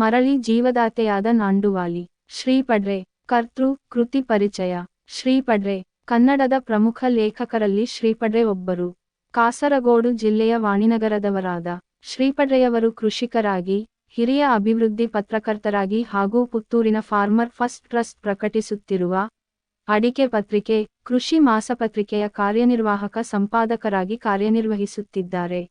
ಮರಳಿ ಜೀವದಾತೆಯಾದ ನಾಂಡುವಾಲಿ. ಶ್ರೀಪಡ್ರೆ, ಕರ್ತೃ, ಕೃತಿ ಪರಿಚಯ. ಶ್ರೀಪಡ್ರೆ, ಕನ್ನಡದ ಪ್ರಮುಖ ಲೇಖಕರಲ್ಲಿ ಶ್ರೀಪಡ್ರೆ ಒಬ್ಬರು. ಕಾಸರಗೋಡು ಜಿಲ್ಲೆಯ ವಾಣಿನಗರದವರಾದ. ಶ್ರೀಪಡ್ರೆಯವರು ಕೃಷಿಕರಾಗಿ, ಹಿರಿಯ ಅಭಿವೃದ್ಧಿ ಪತ್ರಕರ್ತರಾಗಿ ಹಾಗೂ ಪುತ್ತೂರಿನ ಫಾರ್ಮರ್ ಫಸ್ಟ್ ಟ್ರಸ್ಟ್ ಪ್ರಕಟಿಸುತ್ತಿರುವ ಅಡಿಕೆ ಪತ್ರಿಕೆ, ಕೃಷಿ ಮಾಸಪತ್ರಿಕೆಯ ಕಾರ್ಯನಿರ್ವಾಹಕ ಸಂಪಾದಕರಾಗಿ ಕಾರ್ಯನಿರ್ವಹಿಸುತ್ತಿದ್ದಾರೆ.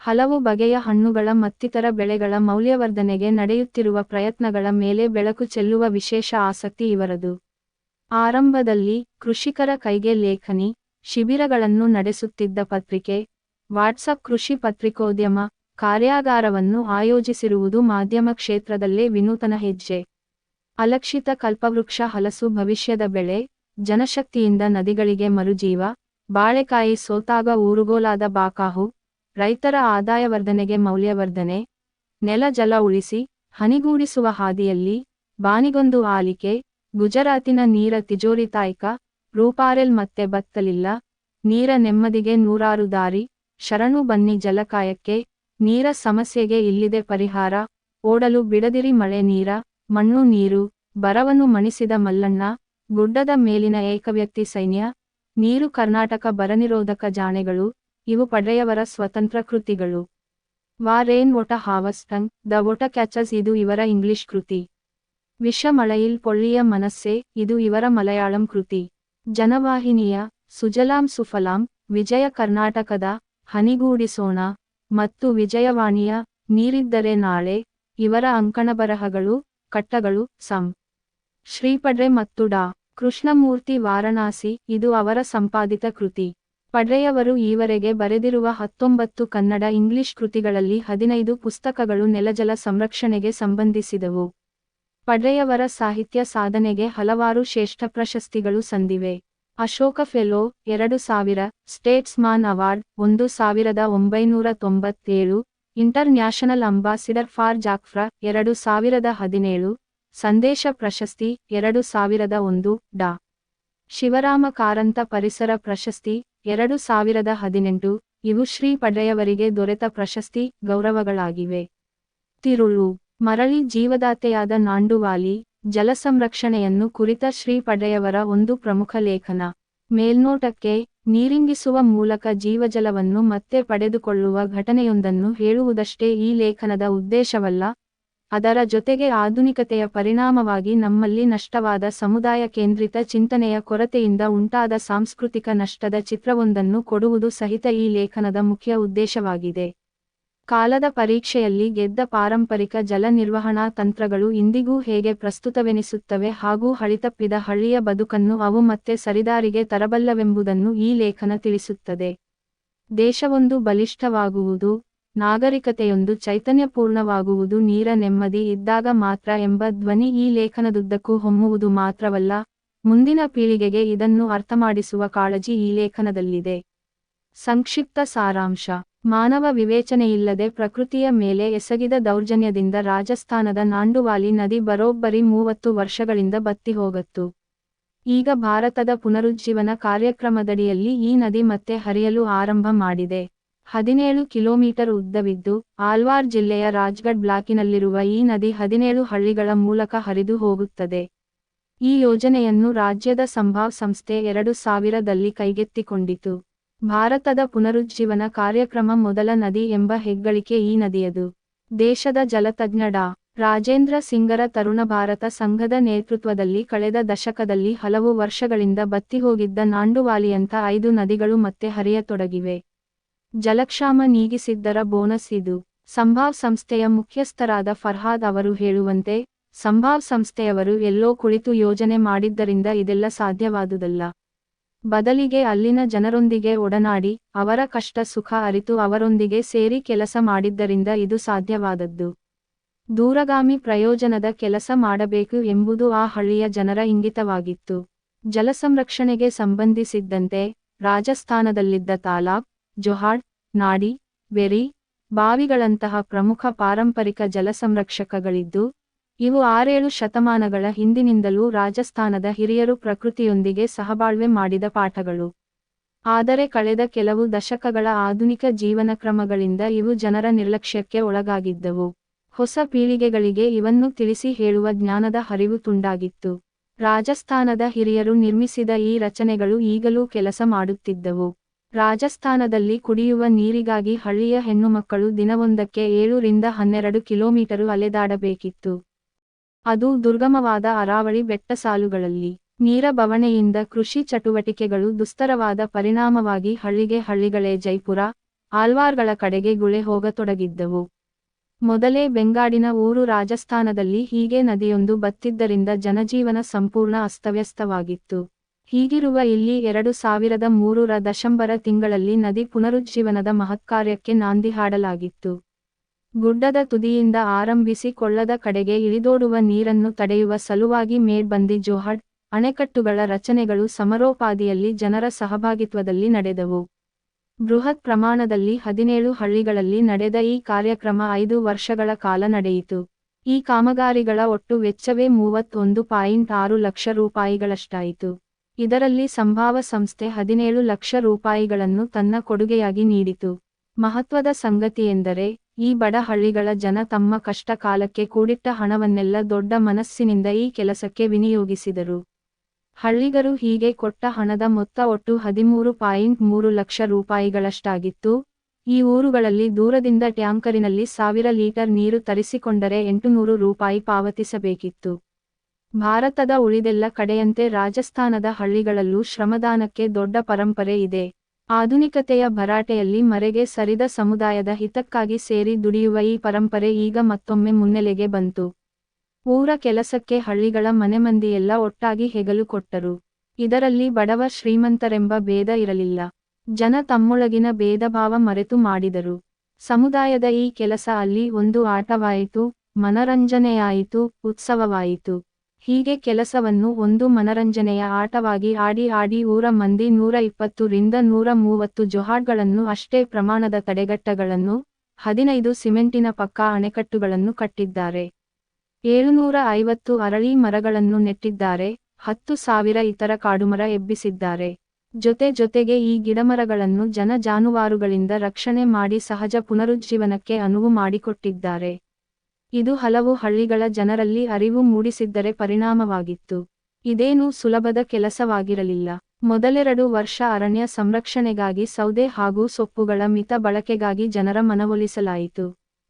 ಹಲವು ಬಗೆಯ ಹಣ್ಣುಗಳ ಮತ್ತಿತರ ಬೆಳೆಗಳ ಮೌಲ್ಯವರ್ಧನೆಗೆ ನಡೆಯುತ್ತಿರುವ ಪ್ರಯತ್ನಗಳ ಮೇಲೆ ಬೆಳಕು ಚೆಲ್ಲುವ ವಿಶೇಷ ಆಸಕ್ತಿ ಇವರದು. ಆರಂಭದಲ್ಲಿ ಕೃಷಿಕರ ಕೈಗೆ ಲೇಖನಿ, ಶಿಬಿರಗಳನ್ನು ನಡೆಸುತ್ತಿದ್ದ ಪತ್ರಿಕೆ, ವಾಟ್ಸಪ್ ಕೃಷಿ ಪತ್ರಿಕೋದ್ಯಮ, ಕಾರ್ಯಾಗಾರವನ್ನು ಆಯೋಜಿಸಿರುವುದು ಮಾಧ್ಯಮ ಕ್ಷೇತ್ರದಲ್ಲೇ ವಿನೂತನ ಹೆಜ್ಜೆ. ಅಲಕ್ಷಿತ ಕಲ್ಪವೃಕ್ಷ ಹಲಸು ಭವಿಷ್ಯದ ಬೆಳೆ, ಜನಶಕ್ತಿಯಿಂದ ನದಿಗಳಿಗೆ ಮರುಜೀವ, ಬಾಳೆಕಾಯಿ ಸೋತಾಗ ಊರುಗೋಲಾದ ಬಾಕಾಹು ರೈತರ ಆದಾಯವರ್ಧನೆಗೆ ಮೌಲ್ಯವರ್ಧನೆ, ನೆಲ ಜಲ ಉಳಿಸಿ, ಹನಿಗೂಡಿಸುವ ಹಾದಿಯಲ್ಲಿ, ಬಾನಿಗೊಂದು ಆಲಿಕೆ, ಗುಜರಾತಿನ ನೀರ ತಿಜೋರಿ ತಾಯ್ಕ, ರೂಪಾರೆಲ್ ಮತ್ತೆ ಬತ್ತಲಿಲ್ಲ, ನೀರ ನೆಮ್ಮದಿಗೆ ನೂರಾರು ದಾರಿ, ಶರಣು ಬನ್ನಿ ಜಲಕಾಯಕ್ಕೆ ನೀರ ಸಮಸ್ಯೆಗೆ ಇಲ್ಲಿದೆ ಪರಿಹಾರ, ಓಡಲು ಬಿಡದಿರಿ ಮಳೆ ನೀರ, ಮಣ್ಣು ನೀರು, ಬರವನ್ನು ಮಣಿಸಿದ ಮಲ್ಲಣ್ಣ, ಗುಡ್ಡದ ಮೇಲಿನ ಏಕವ್ಯಕ್ತಿ ಸೈನ್ಯ, ನೀರು ಕರ್ನಾಟಕ ಬರನಿರೋಧಕ ಜಾಣೆಗಳು ಇವು ಪಡೆಯವರ ಸ್ವತಂತ್ರ ಕೃತಿಗಳು ವಾ ರೇನ್ ಒಟ ಹಾವಸ್ಟಂಗ್ ದ ಒಟ ಕ್ಯಾಚಸ್ ಇದು ಇವರ ಇಂಗ್ಲಿಷ್ ಕೃತಿ. ವಿಷ ಮಳೆಯಿಲ್ ಪೊಳ್ಳಿಯ ಮನಸ್ಸೆ, ಇದು ಇವರ ಮಲಯಾಳಂ ಕೃತಿ. ಜನವಾಹಿನಿಯ, ಸುಜಲಾಂ ಸುಫಲಾಂ, ವಿಜಯ ಕರ್ನಾಟಕದ, ಹನಿಗೂಡಿಸೋಣ, ಮತ್ತು ವಿಜಯವಾಣಿಯ, ನೀರಿದ್ದರೆ ನಾಳೆ, ಇವರ ಅಂಕಣಬರಹಗಳು, ಕಟ್ಟಗಳು, ಸಂ. ಶ್ರೀಪಡ್ರೆ ಮತ್ತು ಡಾ. ಕೃಷ್ಣಮೂರ್ತಿ ವಾರಣಾಸಿ, ಇದು ಅವರ ಸಂಪಾದಿತ ಕೃತಿ. ಪಡ್ರೆಯವರು ಈವರೆಗೆ ಬರೆದಿರುವ ಹತ್ತೊಂಬತ್ತು ಕನ್ನಡ ಇಂಗ್ಲಿಷ್ ಕೃತಿಗಳಲ್ಲಿ ಹದಿನೈದು ಪುಸ್ತಕಗಳು ನೆಲಜಲ ಸಂರಕ್ಷಣೆಗೆ ಸಂಬಂಧಿಸಿದವು. ಪಡ್ರೆಯವರ ಸಾಹಿತ್ಯ ಸಾಧನೆಗೆ ಹಲವಾರು ಶ್ರೇಷ್ಠ ಪ್ರಶಸ್ತಿಗಳು ಸಂದಿವೆ. ಅಶೋಕ ಫೆಲೋ, ಎರಡು ಸಾವಿರ ಸ್ಟೇಟ್ಸ್ ಮಾನ್ ಅವಾರ್ಡ್, ಒಂದು ಸಾವಿರದ ಒಂಬೈನೂರ ತೊಂಬತ್ತೇಳು ಇಂಟರ್ ನ್ಯಾಷನಲ್ ಅಂಬಾಸಿಡರ್ ಫಾರ್ ಜಾಕ್ಫ್ರಾ ಎರಡು ಸಾವಿರದ ಹದಿನೇಳು, ಸಂದೇಶ ಪ್ರಶಸ್ತಿ, ಎರಡು ಸಾವಿರದ ಒಂದು, ಡಾ. ಶಿವರಾಮ ಕಾರಂತ ಪರಿಸರ ಪ್ರಶಸ್ತಿ ಎರಡು ಸಾವಿರದ ಹದಿನೆಂಟು, ಇವು ಶ್ರೀ ಪಡೆಯವರಿಗೆ ದೊರೆತ ಪ್ರಶಸ್ತಿ ಗೌರವಗಳಾಗಿವೆ. ತಿರುಳು, ಮರಳಿ ಜೀವದಾತೆಯಾದ ನಾಂಡುವಾಲಿ, ಜಲ ಸಂರಕ್ಷಣೆಯನ್ನು ಕುರಿತ ಶ್ರೀ ಪಡೆಯವರ ಒಂದು ಪ್ರಮುಖ ಲೇಖನ. ಮೇಲ್ನೋಟಕ್ಕೆ, ನೀರಿಂಗಿಸುವ ಮೂಲಕ ಜೀವಜಲವನ್ನು ಮತ್ತೆ ಪಡೆದುಕೊಳ್ಳುವ ಘಟನೆಯೊಂದನ್ನು ಹೇಳುವುದಷ್ಟೇ ಈ ಲೇಖನದ ಉದ್ದೇಶವಲ್ಲ ಅದರ ಜೊತೆಗೆ ಆಧುನಿಕತೆಯ ಪರಿಣಾಮವಾಗಿ ನಮ್ಮಲ್ಲಿ ನಷ್ಟವಾದ ಸಮುದಾಯ ಕೇಂದ್ರಿತ ಚಿಂತನೆಯ ಕೊರತೆಯಿಂದ ಉಂಟಾದ ಸಾಂಸ್ಕೃತಿಕ ನಷ್ಟದ ಚಿತ್ರವೊಂದನ್ನು ಕೊಡುವುದು ಸಹಿತ ಈ ಲೇಖನದ ಮುಖ್ಯ ಉದ್ದೇಶವಾಗಿದೆ. ಕಾಲದ ಪರೀಕ್ಷೆಯಲ್ಲಿ ಗೆದ್ದ ಪಾರಂಪರಿಕ ಜಲ ನಿರ್ವಹಣಾ ತಂತ್ರಗಳು ಇಂದಿಗೂ ಹೇಗೆ ಪ್ರಸ್ತುತವೆನಿಸುತ್ತವೆ ಹಾಗೂ ಹಳಿತಪ್ಪಿದ ಹಳ್ಳಿಯ ಬದುಕನ್ನು ಅವು ಮತ್ತೆ ಸರಿದಾರಿಗೆ ತರಬಲ್ಲವೆಂಬುದನ್ನು ಈ ಲೇಖನ ತಿಳಿಸುತ್ತದೆ. ದೇಶವೊಂದು ಬಲಿಷ್ಠವಾಗುವುದು ನಾಗರಿಕತೆಯೊಂದು ಚೈತನ್ಯಪೂರ್ಣವಾಗುವುದು ನೀರ ನೆಮ್ಮದಿ ಇದ್ದಾಗ ಮಾತ್ರ ಎಂಬ ಧ್ವನಿ ಈ ಲೇಖನದುದ್ದಕ್ಕೂ ಹೊಮ್ಮುವುದು ಮಾತ್ರವಲ್ಲ, ಮುಂದಿನ ಪೀಳಿಗೆಗೆ ಇದನ್ನು ಅರ್ಥಮಾಡಿಸುವ ಕಾಳಜಿ ಈ ಲೇಖನದಲ್ಲಿದೆ. ಸಂಕ್ಷಿಪ್ತ ಸಾರಾಂಶ. ಮಾನವ ವಿವೇಚನೆಯಿಲ್ಲದೆ ಪ್ರಕೃತಿಯ ಮೇಲೆ ಎಸಗಿದ ದೌರ್ಜನ್ಯದಿಂದ ರಾಜಸ್ಥಾನದ ನಾಂಡುವಾಲಿ ನದಿ ಬರೋಬ್ಬರಿ ಮೂವತ್ತು ವರ್ಷಗಳಿಂದ ಬತ್ತಿ ಹೋಗತ್ತು. ಈಗ ಭಾರತದ ಪುನರುಜ್ಜೀವನ ಕಾರ್ಯಕ್ರಮದಡಿಯಲ್ಲಿ ಈ ನದಿ ಮತ್ತೆ ಹರಿಯಲು ಆರಂಭ ಮಾಡಿದೆ. ಹದಿನೇಳು ಕಿಲೋಮೀಟರ್ ಉದ್ದವಿದ್ದು ಆಲ್ವಾರ್ ಜಿಲ್ಲೆಯ ರಾಜ್ಗಢ್ ಬ್ಲಾಕಿನಲ್ಲಿರುವ ಈ ನದಿ ಹದಿನೇಳು ಹಳ್ಳಿಗಳ ಮೂಲಕ ಹರಿದು ಹೋಗುತ್ತದೆ. ಈ ಯೋಜನೆಯನ್ನು ರಾಜ್ಯದ ಸಂಭಾವ್ ಸಂಸ್ಥೆ ಎರಡು ಸಾವಿರದಲ್ಲಿ ಕೈಗೆತ್ತಿಕೊಂಡಿತು. ಭಾರತದ ಪುನರುಜ್ಜೀವನ ಕಾರ್ಯಕ್ರಮ ಮೊದಲ ನದಿ ಎಂಬ ಹೆಗ್ಗಳಿಕೆ ಈ ನದಿಯದು. ದೇಶದ ಜಲತಜ್ಞ ಡಾ. ರಾಜೇಂದ್ರ ಸಿಂಗರ ತರುಣ ಭಾರತ ಸಂಘದ ನೇತೃತ್ವದಲ್ಲಿ ಕಳೆದ ದಶಕದಲ್ಲಿ ಹಲವು ವರ್ಷಗಳಿಂದ ಬತ್ತಿಹೋಗಿದ್ದ ನಾಂಡುವಾಲಿಯಂಥ ಐದು ನದಿಗಳು ಮತ್ತೆ ಹರಿಯತೊಡಗಿವೆ. ಜಲಕ್ಷಾಮ ನೀಗಿಸಿದ್ದರ ಬೋನಸ್ ಇದು. ಸಂಭಾವ್ ಸಂಸ್ಥೆಯ ಮುಖ್ಯಸ್ಥರಾದ ಫರ್ಹಾದ್ ಅವರು ಹೇಳುವಂತೆ, ಸಂಭಾವ್ ಸಂಸ್ಥೆಯವರು ಎಲ್ಲೋ ಕುಳಿತು ಯೋಜನೆ ಮಾಡಿದ್ದರಿಂದ ಇದೆಲ್ಲ ಸಾಧ್ಯವಾದುದಲ್ಲ. ಬದಲಿಗೆ ಅಲ್ಲಿನ ಜನರೊಂದಿಗೆ ಒಡನಾಡಿ, ಅವರ ಕಷ್ಟ ಸುಖ ಅರಿತು ಅವರೊಂದಿಗೆ ಸೇರಿ ಕೆಲಸ ಮಾಡಿದ್ದರಿಂದ ಇದು ಸಾಧ್ಯವಾದದ್ದು. ದೂರಗಾಮಿ ಪ್ರಯೋಜನದ ಕೆಲಸ ಮಾಡಬೇಕು ಎಂಬುದು ಆ ಹಳ್ಳಿಯ ಜನರ ಇಂಗಿತವಾಗಿತ್ತು. ಜಲ ಸಂರಕ್ಷಣೆಗೆ ಸಂಬಂಧಿಸಿದ್ದಂತೆ ರಾಜಸ್ಥಾನದಲ್ಲಿದ್ದ ತಾಲಾಬ್ ಜೊಹಾಡ್ ನಾಡಿ, ಬೆರಿ, ಬಾವಿಗಳಂತಹ ಪ್ರಮುಖ ಪಾರಂಪರಿಕ ಜಲ ಸಂರಕ್ಷಕಗಳಿದ್ದು, ಇವು ಆರೇಳು ಶತಮಾನಗಳ ಹಿಂದಿನಿಂದಲೂ ರಾಜಸ್ಥಾನದ ಹಿರಿಯರು ಪ್ರಕೃತಿಯೊಂದಿಗೆ ಸಹಬಾಳ್ವೆ ಮಾಡಿದ ಪಾಠಗಳು. ಆದರೆ ಕಳೆದ ಕೆಲವು ದಶಕಗಳ ಆಧುನಿಕ ಜೀವನ ಕ್ರಮಗಳಿಂದ ಇವು ಜನರ ನಿರ್ಲಕ್ಷ್ಯಕ್ಕೆ ಒಳಗಾಗಿದ್ದವು. ಹೊಸ ಪೀಳಿಗೆಗಳಿಗೆ ಇವನ್ನು ತಿಳಿಸಿ ಹೇಳುವ ಜ್ಞಾನದ ಹರಿವು ತುಂಡಾಗಿತ್ತು. ರಾಜಸ್ಥಾನದ ಹಿರಿಯರು ನಿರ್ಮಿಸಿದ ಈ ರಚನೆಗಳು ಈಗಲೂ ಕೆಲಸ ಮಾಡುತ್ತಿದ್ದವು. ರಾಜಸ್ಥಾನದಲ್ಲಿ ಕುಡಿಯುವ ನೀರಿಗಾಗಿ ಹಳ್ಳಿಯ ಹೆಣ್ಣುಮಕ್ಕಳು ದಿನವೊಂದಕ್ಕೆ ಏಳರಿಂದ ಹನ್ನೆರಡು ಕಿಲೋಮೀಟರು ಅಲೆದಾಡಬೇಕಿತ್ತು. ಅದು ದುರ್ಗಮವಾದ ಅರಾವಳಿ ಬೆಟ್ಟಸಾಲುಗಳಲ್ಲಿ ನೀರ ಬವಣೆಯಿಂದ ಕೃಷಿ ಚಟುವಟಿಕೆಗಳು ದುಸ್ತರವಾದ ಪರಿಣಾಮವಾಗಿ ಹಳ್ಳಿಗೆ ಹಳ್ಳಿಗಳೇ ಜೈಪುರ ಆಲ್ವಾರ್ಗಳ ಕಡೆಗೆ ಗುಳೆ ಹೋಗತೊಡಗಿದ್ದವು. ಮೊದಲೇ ಬೆಂಗಾಡಿನ ಊರು ರಾಜಸ್ಥಾನದಲ್ಲಿ ಹೀಗೆ ನದಿಯೊಂದು ಬತ್ತಿದ್ದರಿಂದ ಜನಜೀವನ ಸಂಪೂರ್ಣ ಅಸ್ತವ್ಯಸ್ತವಾಗಿತ್ತು. ಹೀಗಿರುವ ಇಲ್ಲಿ ಎರಡು ಸಾವಿರದ ಮೂರರ ದಶಂಬರ ತಿಂಗಳಲ್ಲಿ ನದಿ ಪುನರುಜ್ಜೀವನದ ಮಹತ್ಕಾರ್ಯಕ್ಕೆ ನಾಂದಿ ಹಾಡಲಾಗಿತ್ತು. ಗುಡ್ಡದ ತುದಿಯಿಂದ ಆರಂಭಿಸಿ ಕೊಳ್ಳದ ಕಡೆಗೆ ಇಳಿದೋಡುವ ನೀರನ್ನು ತಡೆಯುವ ಸಲುವಾಗಿ ಮೇಡ್ಬಂದಿ ಜೋಹಡ್, ಅಣೆಕಟ್ಟುಗಳ ರಚನೆಗಳು ಸಮರೋಪಾದಿಯಲ್ಲಿ ಜನರ ಸಹಭಾಗಿತ್ವದಲ್ಲಿ ನಡೆದವು. ಬೃಹತ್ ಪ್ರಮಾಣದಲ್ಲಿ ಹದಿನೇಳು ಹಳ್ಳಿಗಳಲ್ಲಿ ನಡೆದ ಈ ಕಾರ್ಯಕ್ರಮ ಐದು ವರ್ಷಗಳ ಕಾಲ ನಡೆಯಿತು. ಈ ಕಾಮಗಾರಿಗಳ ಒಟ್ಟು ವೆಚ್ಚವೇ ಮೂವತ್ತೊಂದು ಪಾಯಿಂಟ್ ಆರು ಲಕ್ಷ ರೂಪಾಯಿಗಳಷ್ಟಾಯಿತು. ಇದರಲ್ಲಿ ಸಂಭಾವ ಸಂಸ್ಥೆ ಹದಿನೇಳು ಲಕ್ಷ ರೂಪಾಯಿಗಳನ್ನು ತನ್ನ ಕೊಡುಗೆಯಾಗಿ ನೀಡಿತು. ಮಹತ್ವದ ಸಂಗತಿಯೆಂದರೆ, ಈ ಬಡ ಹಳ್ಳಿಗಳ ಜನ ತಮ್ಮ ಕಷ್ಟ ಕಾಲಕ್ಕೆ ಕೂಡಿಟ್ಟ ಹಣವನ್ನೆಲ್ಲ ದೊಡ್ಡ ಮನಸ್ಸಿನಿಂದ ಈ ಕೆಲಸಕ್ಕೆ ವಿನಿಯೋಗಿಸಿದರು. ಹಳ್ಳಿಗರು ಹೀಗೆ ಕೊಟ್ಟ ಹಣದ ಮೊತ್ತ ಒಟ್ಟು ಹದಿಮೂರು ಪಾಯಿಂಟ್ ಮೂರು ಲಕ್ಷ ರೂಪಾಯಿಗಳಷ್ಟಾಗಿತ್ತು. ಈ ಊರುಗಳಲ್ಲಿ ದೂರದಿಂದ ಟ್ಯಾಂಕರಿನಲ್ಲಿ ಸಾವಿರ ಲೀಟರ್ ನೀರು ತರಿಸಿಕೊಂಡರೆ ಎಂಟುನೂರು ರೂಪಾಯಿ ಪಾವತಿಸಬೇಕಿತ್ತು. ಭಾರತದ ಉಳಿದೆಲ್ಲ ಕಡೆಯಂತೆ ರಾಜಸ್ಥಾನದ ಹಳ್ಳಿಗಳಲ್ಲೂ ಶ್ರಮದಾನಕ್ಕೆ ದೊಡ್ಡ ಪರಂಪರೆ ಇದೆ. ಆಧುನಿಕತೆಯ ಭರಾಟೆಯಲ್ಲಿ ಮರೆಗೆ ಸರಿದ ಸಮುದಾಯದ ಹಿತಕ್ಕಾಗಿ ಸೇರಿ ದುಡಿಯುವ ಈ ಪರಂಪರೆ ಈಗ ಮತ್ತೊಮ್ಮೆ ಮುನ್ನೆಲೆಗೆ ಬಂತು. ಊರ ಕೆಲಸಕ್ಕೆ ಹಳ್ಳಿಗಳ ಮನೆಮಂದಿಯೆಲ್ಲ ಒಟ್ಟಾಗಿ ಹೆಗಲು ಕೊಟ್ಟರು. ಇದರಲ್ಲಿ ಬಡವ ಶ್ರೀಮಂತರೆಂಬ ಭೇದ ಇರಲಿಲ್ಲ. ಜನ ತಮ್ಮೊಳಗಿನ ಭೇದಭಾವ ಮರೆತು ಮಾಡಿದರು. ಸಮುದಾಯದ ಈ ಕೆಲಸ ಅಲ್ಲಿ ಒಂದು ಆಟವಾಯಿತು, ಮನರಂಜನೆಯಾಯಿತು, ಉತ್ಸವವಾಯಿತು. ಹೀಗೆ ಕೆಲಸವನ್ನು ಒಂದು ಮನರಂಜನೆಯ ಆಟವಾಗಿ ಆಡಿ ಆಡಿ ಊರ ಮಂದಿ ನೂರ ಇಪ್ಪತ್ತು ರಿಂದ ನೂರ ಮೂವತ್ತು ಜೊಹಾಡ್ಗಳನ್ನು ಅಷ್ಟೇ ಪ್ರಮಾಣದ ತಡೆಗಟ್ಟಗಳನ್ನು, ಹದಿನೈದು ಸಿಮೆಂಟಿನ ಪಕ್ಕ ಅಣೆಕಟ್ಟುಗಳನ್ನು ಕಟ್ಟಿದ್ದಾರೆ. ಏಳುನೂರ ಐವತ್ತು ಅರಳಿ ಮರಗಳನ್ನು ನೆಟ್ಟಿದ್ದಾರೆ, ಹತ್ತು ಸಾವಿರ ಇತರ ಕಾಡುಮರ ಎಬ್ಬಿಸಿದ್ದಾರೆ. ಜೊತೆ ಜೊತೆಗೆ ಈ ಗಿಡಮರಗಳನ್ನು ಜನ ಜಾನುವಾರುಗಳಿಂದ ರಕ್ಷಣೆ ಮಾಡಿ ಸಹಜ ಪುನರುಜ್ಜೀವನಕ್ಕೆ ಅನುವು ಮಾಡಿಕೊಟ್ಟಿದ್ದಾರೆ. ಇದು ಹಲವು ಹಳ್ಳಿಗಳ ಜನರಲ್ಲಿ ಅರಿವು ಮೂಡಿಸಿದ್ದರೆ ಪರಿಣಾಮವಾಗಿತ್ತು. ಇದೇನೂ ಸುಲಭದ ಕೆಲಸವಾಗಿರಲಿಲ್ಲ. ಮೊದಲೆರಡು ವರ್ಷ ಅರಣ್ಯ ಸಂರಕ್ಷಣೆಗಾಗಿ ಸೌದೆ ಹಾಗೂ ಸೊಪ್ಪುಗಳ ಮಿತ ಬಳಕೆಗಾಗಿ ಜನರ ಮನವೊಲಿಸಲಾಯಿತು.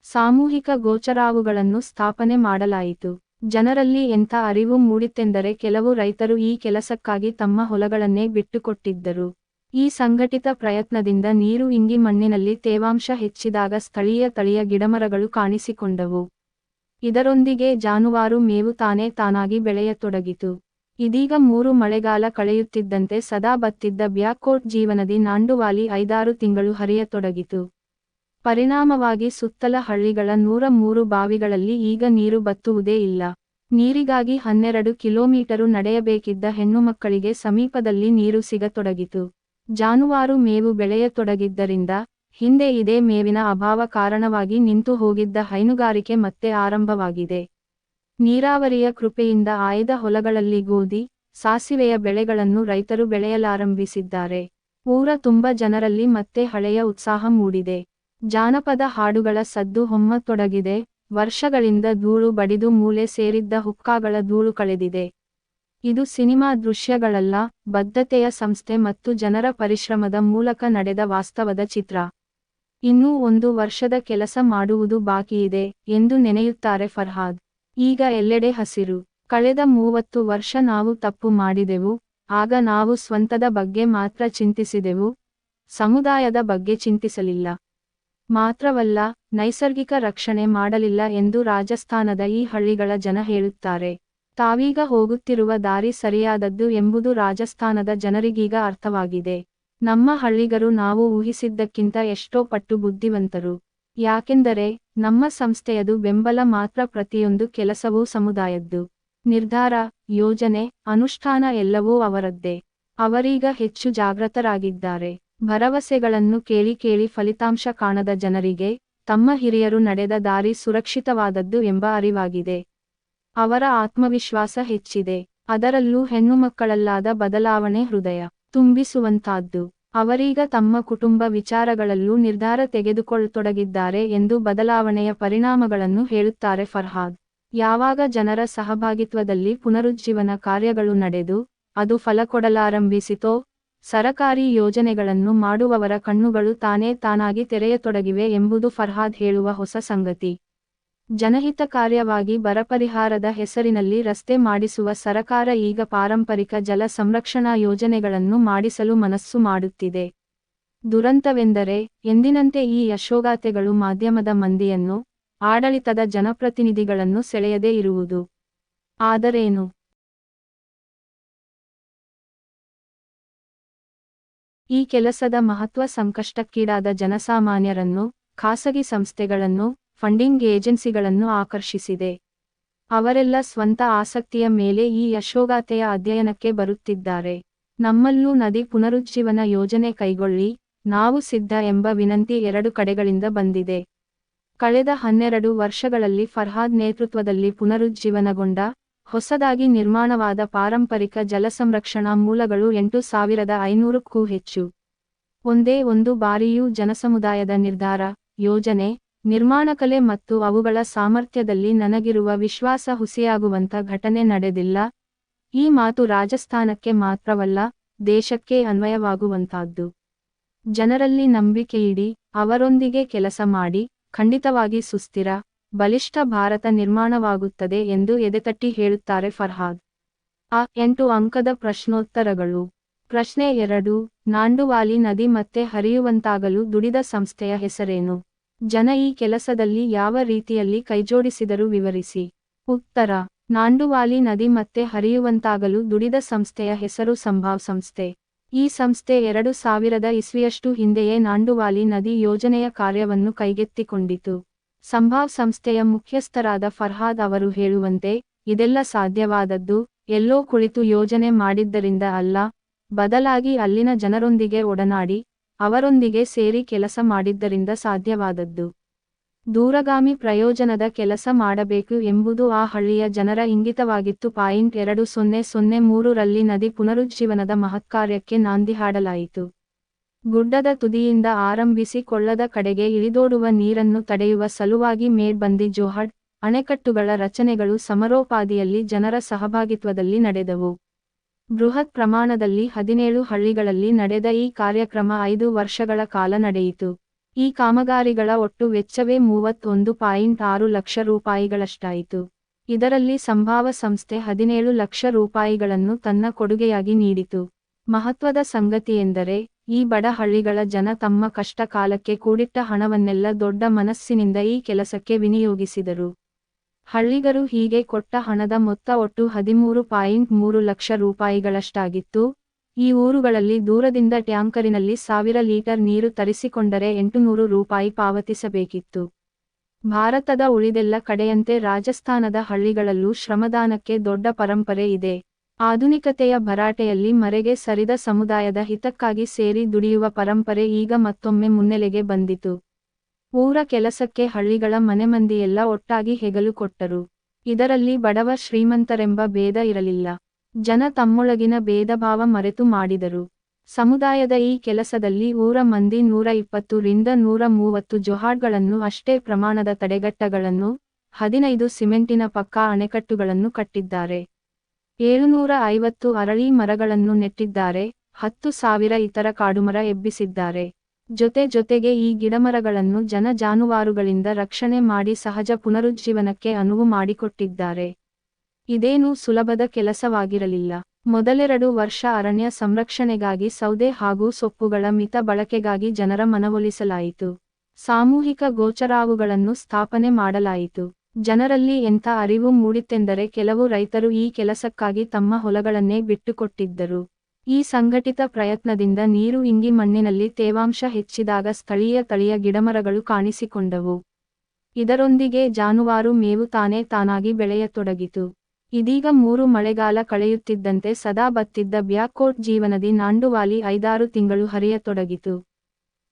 ಸಾಮೂಹಿಕ ಗೋಚರಾವುಗಳನ್ನು ಸ್ಥಾಪನೆ ಮಾಡಲಾಯಿತು. ಜನರಲ್ಲಿ ಎಂಥ ಅರಿವು ಮೂಡಿತೆಂದರೆ ಕೆಲವು ರೈತರು ಈ ಕೆಲಸಕ್ಕಾಗಿ ತಮ್ಮ ಹೊಲಗಳನ್ನೇ ಬಿಟ್ಟುಕೊಟ್ಟಿದ್ದರು. ಈ ಸಂಘಟಿತ ಪ್ರಯತ್ನದಿಂದ ನೀರು ಇಂಗಿ ಮಣ್ಣಿನಲ್ಲಿ ತೇವಾಂಶ ಹೆಚ್ಚಿದಾಗ ಸ್ಥಳೀಯ ತಳಿಯ ಗಿಡಮರಗಳು ಕಾಣಿಸಿಕೊಂಡವು. ಇದರೊಂದಿಗೆ ಜಾನುವಾರು ಮೇವು ತಾನೇ ತಾನಾಗಿ ಬೆಳೆಯತೊಡಗಿತು. ಇದೀಗ ಮೂರು ಮಳೆಗಾಲ ಕಳೆಯುತ್ತಿದ್ದಂತೆ ಸದಾ ಬತ್ತಿದ್ದ ಬ್ಯಾಕೋಟ್ ಜೀವನದಿ ನಾಂಡುವಾಲಿ ಐದಾರು ತಿಂಗಳು ಹರಿಯತೊಡಗಿತು. ಪರಿಣಾಮವಾಗಿ ಸುತ್ತಲ ಹಳ್ಳಿಗಳ ನೂರ ಮೂರು ಬಾವಿಗಳಲ್ಲಿ ಈಗ ನೀರು ಬತ್ತುವುದೇ ಇಲ್ಲ. ನೀರಿಗಾಗಿ ಹನ್ನೆರಡು ಕಿಲೋಮೀಟರು ನಡೆಯಬೇಕಿದ್ದ ಹೆಣ್ಣುಮಕ್ಕಳಿಗೆ ಸಮೀಪದಲ್ಲಿ ನೀರು ಸಿಗತೊಡಗಿತು. ಜಾನುವಾರು ಮೇವು ಬೆಳೆಯತೊಡಗಿದ್ದರಿಂದ ಹಿಂದೆ ಇದೇ ಮೇವಿನ ಅಭಾವ ಕಾರಣವಾಗಿ ನಿಂತು ಹೋಗಿದ್ದ ಹೈನುಗಾರಿಕೆ ಮತ್ತೆ ಆರಂಭವಾಗಿದೆ. ನೀರಾವರಿಯ ಕೃಪೆಯಿಂದ ಆಯ್ದ ಹೊಲಗಳಲ್ಲಿ ಗೋಧಿ, ಸಾಸಿವೆಯ ಬೆಳೆಗಳನ್ನು ರೈತರು ಬೆಳೆಯಲಾರಂಭಿಸಿದ್ದಾರೆ. ಊರ ತುಂಬ ಜನರಲ್ಲಿ ಮತ್ತೆ ಹಳೆಯ ಉತ್ಸಾಹ ಮೂಡಿದೆ. ಜಾನಪದ ಹಾಡುಗಳ ಸದ್ದು ಹೊಮ್ಮತೊಡಗಿದೆ. ವರ್ಷಗಳಿಂದ ಧೂಳು ಬಡಿದು ಮೂಲೆ ಸೇರಿದ್ದ ಹುಕ್ಕಾಗಳ ಧೂಳು ಕಳೆದಿದೆ. ಇದು ಸಿನಿಮಾ ದೃಶ್ಯಗಳಲ್ಲ, ಬದ್ಧತೆಯ ಸಂಸ್ಥೆ ಮತ್ತು ಜನರ ಪರಿಶ್ರಮದ ಮೂಲಕ ನಡೆದ ವಾಸ್ತವದ ಚಿತ್ರ. ಇನ್ನೂ ಒಂದು ವರ್ಷದ ಕೆಲಸ ಮಾಡುವುದು ಬಾಕಿಯಿದೆ ಎಂದು ನೆನೆಯುತ್ತಾರೆ ಫರ್ಹಾದ್. ಈಗ ಎಲ್ಲೆಡೆ ಹಸಿರು. ಕಳೆದ ಮೂವತ್ತು ವರ್ಷ ನಾವು ತಪ್ಪು ಮಾಡಿದೆವು, ಆಗ ನಾವು ಸ್ವಂತದ ಬಗ್ಗೆ ಮಾತ್ರ ಚಿಂತಿಸಿದೆವು, ಸಮುದಾಯದ ಬಗ್ಗೆ ಚಿಂತಿಸಲಿಲ್ಲ. ಮಾತ್ರವಲ್ಲ, ನೈಸರ್ಗಿಕ ರಕ್ಷಣೆ ಮಾಡಲಿಲ್ಲ ಎಂದು ರಾಜಸ್ಥಾನದ ಈ ಹಳ್ಳಿಗಳ ಜನ ಹೇಳುತ್ತಾರೆ. ತಾವೀಗ ಹೋಗುತ್ತಿರುವ ದಾರಿ ಸರಿಯಾದದ್ದು ಎಂಬುದು ರಾಜಸ್ಥಾನದ ಜನರಿಗೀಗ ಅರ್ಥವಾಗಿದೆ. ನಮ್ಮ ಹಳ್ಳಿಗರು ನಾವು ಊಹಿಸಿದ್ದಕ್ಕಿಂತ ಎಷ್ಟೋ ಪಟ್ಟು ಬುದ್ಧಿವಂತರು ಯಾಕೆಂದರೆ ನಮ್ಮ ಸಂಸ್ಥೆಯದು ಬೆಂಬಲ ಮಾತ್ರ ಪ್ರತಿಯೊಂದು ಕೆಲಸವೂ ಸಮುದಾಯದ್ದು. ನಿರ್ಧಾರ, ಯೋಜನೆ, ಅನುಷ್ಠಾನ ಎಲ್ಲವೂ ಅವರದ್ದೇ. ಅವರೀಗ ಹೆಚ್ಚು ಜಾಗೃತರಾಗಿದ್ದಾರೆ. ಭರವಸೆಗಳನ್ನು ಕೇಳಿ ಕೇಳಿ ಫಲಿತಾಂಶ ಕಾಣದ ಜನರಿಗೆ ತಮ್ಮ ಹಿರಿಯರು ನಡೆದ ದಾರಿ ಸುರಕ್ಷಿತವಾದದ್ದು ಎಂಬ ಅರಿವಾಗಿದೆ. ಅವರ ಆತ್ಮವಿಶ್ವಾಸ ಹೆಚ್ಚಿದೆ. ಅದರಲ್ಲೂ ಹೆಣ್ಣುಮಕ್ಕಳಲ್ಲಾದ ಬದಲಾವಣೆ ಹೃದಯ. ತುಂಬಿಸುವಂತಾದ್ದು. ಅವರೀಗ ತಮ್ಮ ಕುಟುಂಬ ವಿಚಾರಗಳಲ್ಲೂ ನಿರ್ಧಾರ ತೆಗೆದುಕೊಳ್ಳತೊಡಗಿದ್ದಾರೆ ಎಂದು ಬದಲಾವಣೆಯ ಪರಿಣಾಮಗಳನ್ನು ಹೇಳುತ್ತಾರೆ ಫರ್ಹಾದ್. ಯಾವಾಗ ಜನರ ಸಹಭಾಗಿತ್ವದಲ್ಲಿ ಪುನರುಜ್ಜೀವನ ಕಾರ್ಯಗಳು ನಡೆದು, ಅದು ಫಲಕೊಡಲಾರಂಭಿಸಿತೋ ಸರಕಾರಿ ಯೋಜನೆಗಳನ್ನು ಮಾಡುವವರ ಕಣ್ಣುಗಳು ತಾನೇ ತಾನಾಗಿ ತೆರೆಯತೊಡಗಿವೆ ಎಂಬುದು ಫರ್ಹಾದ್ ಹೇಳುವ ಹೊಸ ಸಂಗತಿ. ಜನಹಿತ ಕಾರ್ಯವಾಗಿ ಬರಪರಿಹಾರದ ಹೆಸರಿನಲ್ಲಿ ರಸ್ತೆ ಮಾಡಿಸುವ ಸರಕಾರ ಈಗ ಪಾರಂಪರಿಕ ಜಲ ಸಂರಕ್ಷಣಾ ಯೋಜನೆಗಳನ್ನು ಮಾಡಿಸಲು ಮನಸ್ಸು ಮಾಡುತ್ತಿದೆ. ದುರಂತವೆಂದರೆ, ಎಂದಿನಂತೆ ಈ ಯಶೋಗಾಥೆಗಳು ಮಾಧ್ಯಮದ ಮಂದಿಯನ್ನು, ಆಡಳಿತದ ಜನಪ್ರತಿನಿಧಿಗಳನ್ನು ಸೆಳೆಯದೇ ಇರುವುದು. ಆದರೇನು? ಈ ಕೆಲಸದ ಮಹತ್ವ ಸಂಕಷ್ಟಕ್ಕೀಡಾದ ಜನಸಾಮಾನ್ಯರನ್ನು, ಖಾಸಗಿ ಸಂಸ್ಥೆಗಳನ್ನು ಫಂಡಿಂಗ್ ಏಜೆನ್ಸಿಗಳನ್ನು ಆಕರ್ಷಿಸಿದೆ. ಅವರೆಲ್ಲ ಸ್ವಂತ ಆಸಕ್ತಿಯ ಮೇಲೆ ಈ ಯಶೋಗಾಥೆಯ ಅಧ್ಯಯನಕ್ಕೆ ಬರುತ್ತಿದ್ದಾರೆ. ನಮ್ಮಲ್ಲೂ ನದಿ ಪುನರುಜ್ಜೀವನ ಯೋಜನೆ ಕೈಗೊಳ್ಳಿ, ನಾವು ಸಿದ್ಧ ಎಂಬ ವಿನಂತಿ ಎರಡು ಕಡೆಗಳಿಂದ ಬಂದಿದೆ. ಕಳೆದ ಹನ್ನೆರಡು ವರ್ಷಗಳಲ್ಲಿ ಫರ್ಹಾದ್ ನೇತೃತ್ವದಲ್ಲಿ ಪುನರುಜ್ಜೀವನಗೊಂಡ, ಹೊಸದಾಗಿ ನಿರ್ಮಾಣವಾದ ಪಾರಂಪರಿಕ ಜಲಸಂರಕ್ಷಣಾ ಮೂಲಗಳು ಎಂಟು ಸಾವಿರದ ಐನೂರಕ್ಕೂ ಹೆಚ್ಚು. ಒಂದೇ ಒಂದು ಬಾರಿಯೂ ಜನಸಮುದಾಯದ ನಿರ್ಧಾರ, ಯೋಜನೆ ನಿರ್ಮಾಣಕಲೆ ಮತ್ತು ಅವುಗಳ ಸಾಮರ್ಥ್ಯದಲ್ಲಿ ನನಗಿರುವ ವಿಶ್ವಾಸ ಹುಸಿಯಾಗುವಂತ ಘಟನೆ ನಡೆದಿಲ್ಲ. ಈ ಮಾತು ರಾಜಸ್ಥಾನಕ್ಕೆ ಮಾತ್ರವಲ್ಲ, ದೇಶಕ್ಕೆ ಅನ್ವಯವಾಗುವಂತಹದ್ದು ಜನರಲ್ಲಿ ನಂಬಿಕೆಯಿಡಿ ಅವರೊಂದಿಗೆ ಕೆಲಸ ಮಾಡಿ, ಖಂಡಿತವಾಗಿ ಸುಸ್ಥಿರ, ಬಲಿಷ್ಠ ಭಾರತ ನಿರ್ಮಾಣವಾಗುತ್ತದೆ ಎಂದು ಎದೆತಟ್ಟಿ ಹೇಳುತ್ತಾರೆ ಫರ್ಹಾದ್. ಆ ಎಂಟು ಅಂಕದ ಪ್ರಶ್ನೋತ್ತರಗಳು. ಪ್ರಶ್ನೆ ಎರಡು, ನಾಂಡುವಾಲಿ ನದಿ ಮತ್ತೆ ಹರಿಯುವಂತಾಗಲು ದುಡಿದ ಸಂಸ್ಥೆಯ ಹೆಸರೇನು? ಜನ ಈ ಕೆಲಸದಲ್ಲಿ ಯಾವ ರೀತಿಯಲ್ಲಿ ಕೈಜೋಡಿಸಿದರು ವಿವರಿಸಿ. ಉತ್ತರ, ನಾಂಡುವಾಲಿ ನದಿ ಮತ್ತೆ ಹರಿಯುವಂತಾಗಲು ದುಡಿದ ಸಂಸ್ಥೆಯ ಹೆಸರು ಸಂಭಾವ್ ಸಂಸ್ಥೆ. ಈ ಸಂಸ್ಥೆ ಎರಡು ಸಾವಿರದ ಇಸ್ವಿಯಷ್ಟು ಹಿಂದೆಯೇ ನಾಂಡುವಾಲಿ ನದಿ ಯೋಜನೆಯ ಕಾರ್ಯವನ್ನು ಕೈಗೆತ್ತಿಕೊಂಡಿತು. ಸಂಭಾವ್ ಸಂಸ್ಥೆಯ ಮುಖ್ಯಸ್ಥರಾದ ಫರ್ಹಾದ್ ಅವರು ಹೇಳುವಂತೆ, ಇದೆಲ್ಲ ಸಾಧ್ಯವಾದದ್ದು, ಎಲ್ಲೋ ಕುಳಿತು ಯೋಜನೆ ಮಾಡಿದ್ದರಿಂದ ಅಲ್ಲ, ಬದಲಾಗಿ ಅಲ್ಲಿನ ಜನರೊಂದಿಗೆ ಒಡನಾಡಿ ಅವರೊಂದಿಗೆ ಸೇರಿ ಕೆಲಸ ಮಾಡಿದ್ದರಿಂದ ಸಾಧ್ಯವಾದದ್ದು. ದೂರಗಾಮಿ ಪ್ರಯೋಜನದ ಕೆಲಸ ಮಾಡಬೇಕು ಎಂಬುದು ಆ ಹಳ್ಳಿಯ ಜನರ ಇಂಗಿತವಾಗಿತ್ತು. ಪಾಯಿಂಟ್ ಎರಡು ಸೊನ್ನೆ ಸೊನ್ನೆ ಮೂರರಲ್ಲಿ ನದಿ ಪುನರುಜ್ಜೀವನದ ಮಹತ್ಕಾರ್ಯಕ್ಕೆ ನಾಂದಿ ಹಾಡಲಾಯಿತು. ಗುಡ್ಡದ ತುದಿಯಿಂದ ಆರಂಭಿಸಿ ಕೊಳ್ಳದ ಕಡೆಗೆ ಇಳಿದೋಡುವ ನೀರನ್ನು ತಡೆಯುವ ಸಲುವಾಗಿ ಮೇಡ್ಬಂದಿ ಜೋಹಡ್, ಅಣೆಕಟ್ಟುಗಳ ರಚನೆಗಳು ಸಮರೋಪಾದಿಯಲ್ಲಿ ಜನರ ಸಹಭಾಗಿತ್ವದಲ್ಲಿ ನಡೆದವು. ಬೃಹತ್ ಪ್ರಮಾಣದಲ್ಲಿ ಹದಿನೇಳು ಹಳ್ಳಿಗಳಲ್ಲಿ ನಡೆದ ಈ ಕಾರ್ಯಕ್ರಮ ಐದು ವರ್ಷಗಳ ಕಾಲ ನಡೆಯಿತು. ಈ ಕಾಮಗಾರಿಗಳ ಒಟ್ಟು ವೆಚ್ಚವೇ ಮೂವತ್ತೊಂದು ಪಾಯಿಂಟ್ ಆರು ಲಕ್ಷ ರೂಪಾಯಿಗಳಷ್ಟಾಯಿತು. ಇದರಲ್ಲಿ ಸಂಭಾವ ಸಂಸ್ಥೆ ಹದಿನೇಳು ಲಕ್ಷ ರೂಪಾಯಿಗಳನ್ನು ತನ್ನ ಕೊಡುಗೆಯಾಗಿ ನೀಡಿತು. ಮಹತ್ವದ ಸಂಗತಿಯೆಂದರೆ ಈ ಬಡ ಹಳ್ಳಿಗಳ ಜನ ತಮ್ಮ ಕಷ್ಟ ಕಾಲಕ್ಕೆ ಕೂಡಿಟ್ಟ ಹಣವನ್ನೆಲ್ಲ ದೊಡ್ಡ ಮನಸ್ಸಿನಿಂದ ಈ ಕೆಲಸಕ್ಕೆ ವಿನಿಯೋಗಿಸಿದರು. ಹಳ್ಳಿಗರು ಹೀಗೆ ಕೊಟ್ಟ ಹಣದ ಮೊತ್ತ ಒಟ್ಟು ಹದಿಮೂರು ಪಾಯಿಂಟ್ ಮೂರು ಲಕ್ಷ ರೂಪಾಯಿಗಳಷ್ಟಾಗಿತ್ತು. ಈ ಊರುಗಳಲ್ಲಿ ದೂರದಿಂದ ಟ್ಯಾಂಕರಿನಲ್ಲಿ ಸಾವಿರ ಲೀಟರ್ ನೀರು ತರಿಸಿಕೊಂಡರೆ ಎಂಟುನೂರು ರೂಪಾಯಿ ಪಾವತಿಸಬೇಕಿತ್ತು. ಭಾರತದ ಉಳಿದೆಲ್ಲ ಕಡೆಯಂತೆ ರಾಜಸ್ಥಾನದ ಹಳ್ಳಿಗಳಲ್ಲೂ ಶ್ರಮದಾನಕ್ಕೆ ದೊಡ್ಡ ಪರಂಪರೆ ಇದೆ. ಆಧುನಿಕತೆಯ ಭರಾಟೆಯಲ್ಲಿ ಮರೆಗೆ ಸರಿದ ಸಮುದಾಯದ ಹಿತಕ್ಕಾಗಿ ಸೇರಿ ದುಡಿಯುವ ಪರಂಪರೆ ಈಗ ಮತ್ತೊಮ್ಮೆ ಮುನ್ನೆಲೆಗೆ ಬಂದಿತು. ಊರ ಕೆಲಸಕ್ಕೆ ಹಳ್ಳಿಗಳ ಮನೆಮಂದಿಯೆಲ್ಲ ಒಟ್ಟಾಗಿ ಹೆಗಲು ಕೊಟ್ಟರು. ಇದರಲ್ಲಿ ಬಡವ ಶ್ರೀಮಂತರೆಂಬ ಭೇದ ಇರಲಿಲ್ಲ. ಜನ ತಮ್ಮೊಳಗಿನ ಭೇದಭಾವ ಮರೆತು ಮಾಡಿದರು. ಸಮುದಾಯದ ಈ ಕೆಲಸದಲ್ಲಿ ಊರ ಮಂದಿ ನೂರ ಇಪ್ಪತ್ತು ರಿಂದ ನೂರ ಮೂವತ್ತು ಜೊಹಾಡ್ಗಳನ್ನು ಅಷ್ಟೇ ಪ್ರಮಾಣದ ತಡೆಗಟ್ಟಗಳನ್ನು, ಹದಿನೈದು ಸಿಮೆಂಟಿನ ಪಕ್ಕಾ ಅಣೆಕಟ್ಟುಗಳನ್ನು ಕಟ್ಟಿದ್ದಾರೆ. ಏಳುನೂರ ಐವತ್ತು ಅರಳಿ ಮರಗಳನ್ನು ನೆಟ್ಟಿದ್ದಾರೆ, ಹತ್ತು ಸಾವಿರ ಇತರ ಕಾಡುಮರ ಎಬ್ಬಿಸಿದ್ದಾರೆ. ಜೊತೆ ಜೊತೆಗೆ ಈ ಗಿಡಮರಗಳನ್ನು ಜನ ಜಾನುವಾರುಗಳಿಂದ ರಕ್ಷಣೆ ಮಾಡಿ ಸಹಜ ಪುನರುಜ್ಜೀವನಕ್ಕೆ ಅನುವು ಮಾಡಿಕೊಟ್ಟಿದ್ದಾರೆ. ಇದೇನೂ ಸುಲಭದ ಕೆಲಸವಾಗಿರಲಿಲ್ಲ. ಮೊದಲೆರಡು ವರ್ಷ ಅರಣ್ಯ ಸಂರಕ್ಷಣೆಗಾಗಿ ಸೌದೆ ಹಾಗೂ ಸೊಪ್ಪುಗಳ ಮಿತ ಬಳಕೆಗಾಗಿ ಜನರ ಮನವೊಲಿಸಲಾಯಿತು. ಸಾಮೂಹಿಕ ಗೋಚರಾವುಗಳನ್ನು ಸ್ಥಾಪನೆ ಮಾಡಲಾಯಿತು. ಜನರಲ್ಲಿ ಎಂಥ ಅರಿವು ಮೂಡಿತೆಂದರೆ ಕೆಲವು ರೈತರು ಈ ಕೆಲಸಕ್ಕಾಗಿ ತಮ್ಮ ಹೊಲಗಳನ್ನೇ ಬಿಟ್ಟುಕೊಟ್ಟಿದ್ದರು. ಈ ಸಂಘಟಿತ ಪ್ರಯತ್ನದಿಂದ ನೀರು ಇಂಗಿ ಮಣ್ಣಿನಲ್ಲಿ ತೇವಾಂಶ ಹೆಚ್ಚಿದಾಗ ಸ್ಥಳೀಯ ತಳಿಯ ಗಿಡಮರಗಳು ಕಾಣಿಸಿಕೊಂಡವು. ಇದರೊಂದಿಗೆ ಜಾನುವಾರು ಮೇವು ತಾನೇ ತಾನಾಗಿ ಬೆಳೆಯತೊಡಗಿತು. ಇದೀಗ ಮೂರು ಮಳೆಗಾಲ ಕಳೆಯುತ್ತಿದ್ದಂತೆ ಸದಾ ಬತ್ತಿದ್ದ ಬ್ಯಾಕೋಟ್ ಜೀವನದಿ ನಾಂಡುವಾಲಿ ಐದಾರು ತಿಂಗಳು ಹರಿಯತೊಡಗಿತು.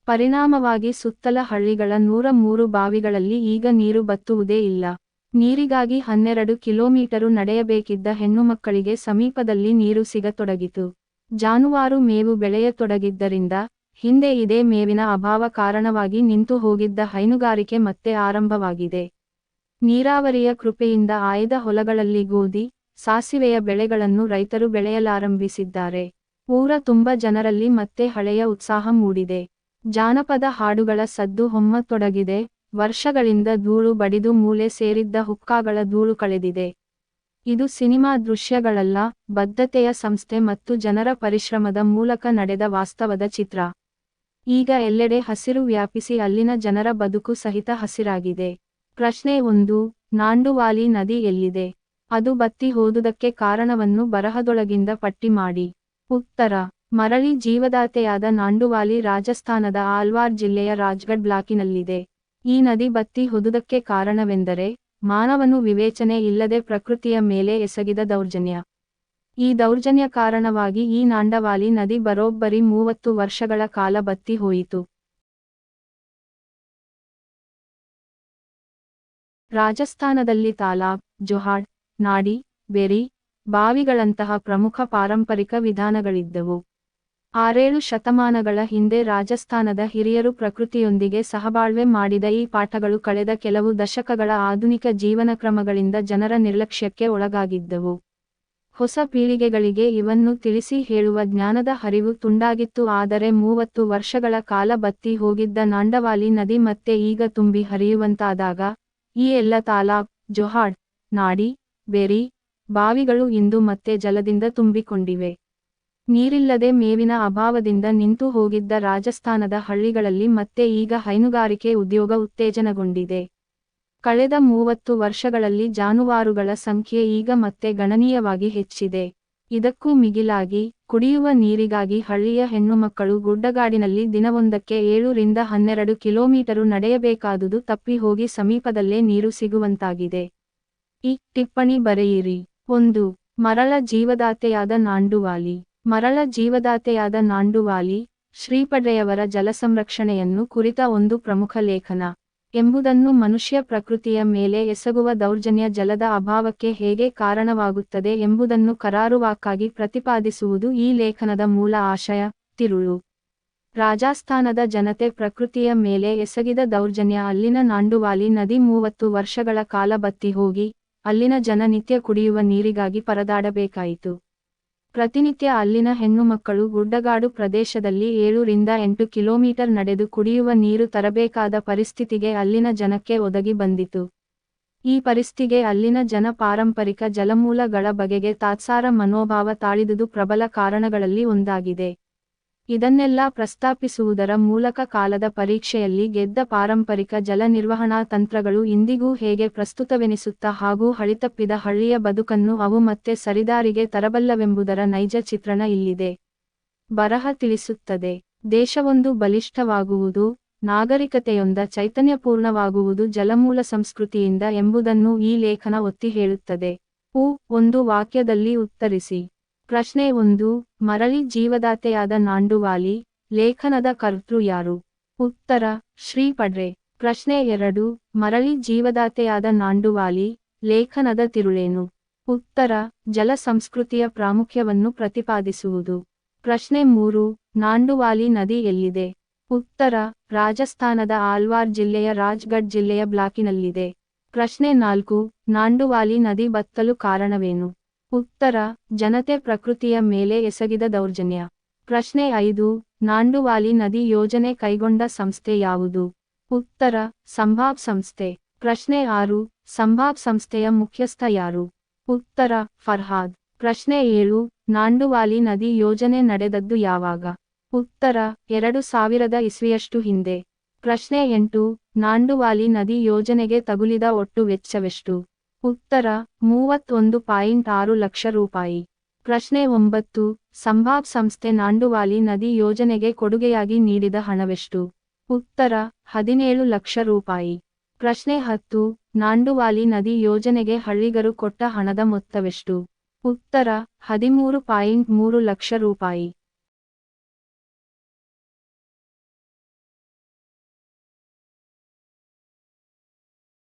ಪರಿಣಾಮವಾಗಿ ಸುತ್ತಲ ಹಳ್ಳಿಗಳ ನೂರ ಮೂರು ಬಾವಿಗಳಲ್ಲಿ ಈಗ ನೀರು ಬತ್ತುವುದೇ ಇಲ್ಲ. ನೀರಿಗಾಗಿ ಹನ್ನೆರಡು ಕಿಲೋಮೀಟರು ನಡೆಯಬೇಕಿದ್ದ ಹೆಣ್ಣುಮಕ್ಕಳಿಗೆ ಸಮೀಪದಲ್ಲಿ ನೀರು ಸಿಗತೊಡಗಿತು. ಜಾನುವಾರು ಮೇವು ಬೆಳೆಯತೊಡಗಿದ್ದರಿಂದ ಹಿಂದೆ ಇದೇ ಮೇವಿನ ಅಭಾವ ಕಾರಣವಾಗಿ ನಿಂತು ಹೋಗಿದ್ದ ಹೈನುಗಾರಿಕೆ ಮತ್ತೆ ಆರಂಭವಾಗಿದೆ. ನೀರಾವರಿಯ ಕೃಪೆಯಿಂದ ಆಯ್ದ ಹೊಲಗಳಲ್ಲಿ ಗೋಧಿ, ಸಾಸಿವೆಯ ಬೆಳೆಗಳನ್ನು ರೈತರು ಬೆಳೆಯಲಾರಂಭಿಸಿದ್ದಾರೆ. ಊರ ತುಂಬ ಜನರಲ್ಲಿ ಮತ್ತೆ ಹಳೆಯ ಉತ್ಸಾಹ ಮೂಡಿದೆ. ಜಾನಪದ ಹಾಡುಗಳ ಸದ್ದು ಹೊಮ್ಮತೊಡಗಿದೆ. ವರ್ಷಗಳಿಂದ ಧೂಳು ಬಡಿದು ಮೂಲೆ ಸೇರಿದ್ದ ಹುಕ್ಕಾಗಳ ಧೂಳು ಕಳೆದಿದೆ. ಇದು ಸಿನಿಮಾ ದೃಶ್ಯಗಳಲ್ಲ, ಬದ್ಧತೆಯ ಸಂಸ್ಥೆ ಮತ್ತು ಜನರ ಪರಿಶ್ರಮದ ಮೂಲಕ ನಡೆದ ವಾಸ್ತವದ ಚಿತ್ರ. ಈಗ ಎಲ್ಲೆಡೆ ಹಸಿರು ವ್ಯಾಪಿಸಿ ಅಲ್ಲಿನ ಜನರ ಬದುಕು ಸಹಿತ ಹಸಿರಾಗಿದೆ. ಪ್ರಶ್ನೆ ಒಂದು, ನಾಂಡುವಾಲಿ ನದಿ ಎಲ್ಲಿದೆ? ಅದು ಬತ್ತಿ ಹೋದುದಕ್ಕೆ ಕಾರಣವನ್ನು ಬರಹದೊಳಗಿಂದ ಪಟ್ಟಿ ಮಾಡಿ. ಉತ್ತರ, ಮರಳಿ ಜೀವದಾತೆಯಾದ ನಾಂಡುವಾಲಿ ರಾಜಸ್ಥಾನದ ಆಲ್ವಾರ್ ಜಿಲ್ಲೆಯ ರಾಜ್ಗಢ್ ಬ್ಲಾಕಿನಲ್ಲಿದೆ. ಈ ನದಿ ಬತ್ತಿ ಹೊದುದಕ್ಕೆ ಕಾರಣವೆಂದರೆ ಮಾನವನು ವಿವೇಚನೆ ಇಲ್ಲದೆ ಪ್ರಕೃತಿಯ ಮೇಲೆ ಎಸಗಿದ ದೌರ್ಜನ್ಯ. ಈ ದೌರ್ಜನ್ಯ ಕಾರಣವಾಗಿ ಈ ನಾಂಡವಾಲಿ ನದಿ ಬರೋಬ್ಬರಿ ಮೂವತ್ತು ವರ್ಷಗಳ ಕಾಲ ಬತ್ತಿ ಹೋಯಿತು. ರಾಜಸ್ಥಾನದಲ್ಲಿ ತಾಲಾಬ್, ಜೊಹಾಡ್, ನಾಡಿ, ಬೆರಿ, ಬಾವಿಗಳಂತಹ ಪ್ರಮುಖ ಪಾರಂಪರಿಕ ವಿಧಾನಗಳಿದ್ದವು. ಆರೇಳು ಶತಮಾನಗಳ ಹಿಂದೆ ರಾಜಸ್ಥಾನದ ಹಿರಿಯರು ಪ್ರಕೃತಿಯೊಂದಿಗೆ ಸಹಬಾಳ್ವೆ ಮಾಡಿದ ಈ ಪಾಠಗಳು ಕಳೆದ ಕೆಲವು ದಶಕಗಳ ಆಧುನಿಕ ಜೀವನ ಕ್ರಮಗಳಿಂದ ಜನರ ನಿರ್ಲಕ್ಷ್ಯಕ್ಕೆ ಒಳಗಾಗಿದ್ದವು. ಹೊಸ ಪೀಳಿಗೆಗಳಿಗೆ ಇವನ್ನು ತಿಳಿಸಿ ಹೇಳುವ ಜ್ಞಾನದ ಹರಿವು ತುಂಡಾಗಿತ್ತು, ಆದರೆ ಮೂವತ್ತು ವರ್ಷಗಳ ಕಾಲ ಬತ್ತಿ ಹೋಗಿದ್ದ ನಾಂಡವಾಲಿ ನದಿ ಮತ್ತೆ ಈಗ ತುಂಬಿ ಹರಿಯುವಂತಾದಾಗ, ಈ ಎಲ್ಲ ತಾಲಾಬ್ ಜೊಹಾಡ್, ನಾಡಿ, ಬೆರಿ, ಬಾವಿಗಳು ಇಂದು ಮತ್ತೆ ಜಲದಿಂದ ತುಂಬಿಕೊಂಡಿವೆ. ನೀರಿಲ್ಲದೆ ಮೇವಿನ ಅಭಾವದಿಂದ ನಿಂತು ಹೋಗಿದ್ದ ರಾಜಸ್ಥಾನದ ಹಳ್ಳಿಗಳಲ್ಲಿ ಮತ್ತೆ ಈಗ ಹೈನುಗಾರಿಕೆ ಉದ್ಯೋಗ ಉತ್ತೇಜನಗೊಂಡಿದೆ. ಕಳೆದ ಮೂವತ್ತು ವರ್ಷಗಳಲ್ಲಿ ಜಾನುವಾರುಗಳ ಸಂಖ್ಯೆ ಈಗ ಮತ್ತೆ ಗಣನೀಯವಾಗಿ ಹೆಚ್ಚಿದೆ. ಇದಕ್ಕೂ ಮಿಗಿಲಾಗಿ, ಕುಡಿಯುವ ನೀರಿಗಾಗಿ ಹಳ್ಳಿಯ ಹೆಣ್ಣುಮಕ್ಕಳು ಗುಡ್ಡಗಾಡಿನಲ್ಲಿ ದಿನವೊಂದಕ್ಕೆ ಏಳರಿಂದ ಹನ್ನೆರಡು ಕಿಲೋಮೀಟರು ನಡೆಯಬೇಕಾದುದು ತಪ್ಪಿ ಹೋಗಿ ಸಮೀಪದಲ್ಲೇ ನೀರು ಸಿಗುವಂತಾಗಿದೆ. ಈ ಟಿಪ್ಪಣಿ ಬರೆಯಿರಿ. ಒಂದು ಮರಳ ಜೀವದಾತೆಯಾದ ನಾಂಡುವಾಲಿ. ಮರಳ ಜೀವದಾತೆಯಾದ ನಾಂಡುವಾಲಿ ಶ್ರೀಪಡ್ರೆಯವರ ಜಲಸಂರಕ್ಷಣೆಯನ್ನು ಕುರಿತ ಒಂದು ಪ್ರಮುಖ ಲೇಖನ. ಎಂಬುದನ್ನು ಮನುಷ್ಯ ಪ್ರಕೃತಿಯ ಮೇಲೆ ಎಸಗುವ ದೌರ್ಜನ್ಯ ಜಲದ ಅಭಾವಕ್ಕೆ ಹೇಗೆ ಕಾರಣವಾಗುತ್ತದೆ ಎಂಬುದನ್ನು ಕರಾರುವಾಕ್ಕಾಗಿ ಪ್ರತಿಪಾದಿಸುವುದು ಈ ಲೇಖನದ ಮೂಲ ಆಶಯ, ತಿರುಳು. ರಾಜಸ್ಥಾನದ ಜನತೆ ಪ್ರಕೃತಿಯ ಮೇಲೆ ಎಸಗಿದ ದೌರ್ಜನ್ಯ ಅಲ್ಲಿನ ನಾಂಡುವಾಲಿ ನದಿ ಮೂವತ್ತು ವರ್ಷಗಳ ಕಾಲ ಬತ್ತಿ ಹೋಗಿ, ಅಲ್ಲಿನ ಜನ ನಿತ್ಯ ಕುಡಿಯುವ ನೀರಿಗಾಗಿ ಪರದಾಡಬೇಕಾಯಿತು. ಪ್ರತಿನಿತ್ಯ ಅಲ್ಲಿನ ಹೆಣ್ಣುಮಕ್ಕಳು ಗುಡ್ಡಗಾಡು ಪ್ರದೇಶದಲ್ಲಿ ಏಳರಿಂದ ಎಂಟು ಕಿಲೋಮೀಟರ್ ನಡೆದು ಕುಡಿಯುವ ನೀರು ತರಬೇಕಾದ ಪರಿಸ್ಥಿತಿಗೆ ಅಲ್ಲಿನ ಜನಕ್ಕೆ ಒದಗಿ ಬಂದಿತು. ಈ ಪರಿಸ್ಥಿತಿಗೆ ಅಲ್ಲಿನ ಜನ ಪಾರಂಪರಿಕ ಜಲಮೂಲಗಳ ಬಗೆಗೆ ತಾತ್ಸಾರ ಮನೋಭಾವ ತಾಳಿದುದು ಪ್ರಬಲ ಕಾರಣಗಳಲ್ಲಿ ಒಂದಾಗಿದೆ. ಇದನ್ನೆಲ್ಲ ಪ್ರಸ್ತಾಪಿಸುವುದರ ಮೂಲಕ ಕಾಲದ ಪರೀಕ್ಷೆಯಲ್ಲಿ ಗೆದ್ದ ಪಾರಂಪರಿಕ ಜಲ ನಿರ್ವಹಣಾ ತಂತ್ರಗಳು ಇಂದಿಗೂ ಹೇಗೆ ಪ್ರಸ್ತುತವೆನಿಸುತ್ತಾ ಹಾಗೂ ಹಳಿತಪ್ಪಿದ ಹಳ್ಳಿಯ ಬದುಕನ್ನು ಅವು ಮತ್ತೆ ಸರಿದಾರಿಗೆ ತರಬಲ್ಲವೆಂಬುದರ ನೈಜ ಚಿತ್ರಣ ಇಲ್ಲಿದೆ. ಬರಹ ತಿಳಿಸುತ್ತದೆ. ದೇಶವೊಂದು ಬಲಿಷ್ಠವಾಗುವುದು, ನಾಗರಿಕತೆಯೊಂದ ಚೈತನ್ಯಪೂರ್ಣವಾಗುವುದು ಜಲಮೂಲ ಸಂಸ್ಕೃತಿಯಿಂದ ಎಂಬುದನ್ನು ಈ ಲೇಖನ ಒತ್ತಿ ಹೇಳುತ್ತದೆ. ಉ, ಒಂದು ವಾಕ್ಯದಲ್ಲಿ ಉತ್ತರಿಸಿ. ಪ್ರಶ್ನೆ ಒಂದು, ಮರಳಿ ಜೀವದಾತೆಯಾದ ನಾಂಡುವಾಲಿ, ಲೇಖನದ ಕರ್ತೃ ಯಾರು? ಉತ್ತರ, ಶ್ರೀ ಪಡ್ರೆ. ಪ್ರಶ್ನೆ ಎರಡು, ಮರಳಿ ಜೀವದಾತೆಯಾದ ನಾಂಡುವಾಲಿ, ಲೇಖನದ ತಿರುಳೇನು? ಉತ್ತರ, ಜಲ ಸಂಸ್ಕೃತಿಯ ಪ್ರಾಮುಖ್ಯವನ್ನು ಪ್ರತಿಪಾದಿಸುವುದು. ಪ್ರಶ್ನೆ ಮೂರು, ನಾಂಡುವಾಲಿ ನದಿ ಎಲ್ಲಿದೆ? ಉತ್ತರ, ರಾಜಸ್ಥಾನದ ಆಲ್ವಾರ್ ಜಿಲ್ಲೆಯ ರಾಜ್ಗಢ್ ಜಿಲ್ಲೆಯ ಬ್ಲಾಕಿನಲ್ಲಿದೆ. ಪ್ರಶ್ನೆ ನಾಲ್ಕು, ನಾಂಡುವಾಲಿ ನದಿ ಬತ್ತಲು ಕಾರಣವೇನು? ಉತ್ತರ, ಜನತೆ ಪ್ರಕೃತಿಯ ಮೇಲೆ ಎಸಗಿದ ದೌರ್ಜನ್ಯ. ಪ್ರಶ್ನೆ ಐದು, ನಾಂಡುವಾಲಿ ನದಿ ಯೋಜನೆ ಕೈಗೊಂಡ ಸಂಸ್ಥೆ ಯಾವುದು? ಉತ್ತರ, ಸಂಭಾಬ್ ಸಂಸ್ಥೆ. ಪ್ರಶ್ನೆ ಆರು, ಸಂಭಾಬ್ ಸಂಸ್ಥೆಯ ಮುಖ್ಯಸ್ಥ ಯಾರು? ಉತ್ತರ, ಫರ್ಹಾದ್. ಪ್ರಶ್ನೆ ಏಳು, ನಾಂಡುವಾಲಿ ನದಿ ಯೋಜನೆ ನಡೆದದ್ದು ಯಾವಾಗ? ಉತ್ತರ, ಎರಡು ಸಾವಿರದ ಇಸ್ವಿಯಷ್ಟು ಹಿಂದೆ. ಪ್ರಶ್ನೆ ಎಂಟು, ನಾಂಡುವಾಲಿ ನದಿ ಯೋಜನೆಗೆ ತಗುಲಿದ ಒಟ್ಟು ವೆಚ್ಚವೆಷ್ಟು? ಉತ್ತರ, ಮೂವತ್ತೊಂದು ಪಾಯಿಂಟ್ ಆರು ಲಕ್ಷ ರೂಪಾಯಿ. ಪ್ರಶ್ನೆ ಒಂಬತ್ತು ಸಂಭಾಬ್ ಸಂಸ್ಥೆ ನಾಂಡುವಾಲಿ ನದಿ ಯೋಜನೆಗೆ ಕೊಡುಗೆಯಾಗಿ ನೀಡಿದ ಹಣವೆಷ್ಟು? ಉತ್ತರ, ಹದಿನೇಳು ಲಕ್ಷ ರೂಪಾಯಿ. ಪ್ರಶ್ನೆ ಹತ್ತು, ನಾಂಡುವಾಲಿ ನದಿ ಯೋಜನೆಗೆ ಹಳ್ಳಿಗರು ಕೊಟ್ಟ ಹಣದ ಮೊತ್ತವೆಷ್ಟು? ಉತ್ತರ, ಹದಿಮೂರು ಪಾಯಿಂಟ್ ಮೂರು ಲಕ್ಷ ರೂಪಾಯಿ.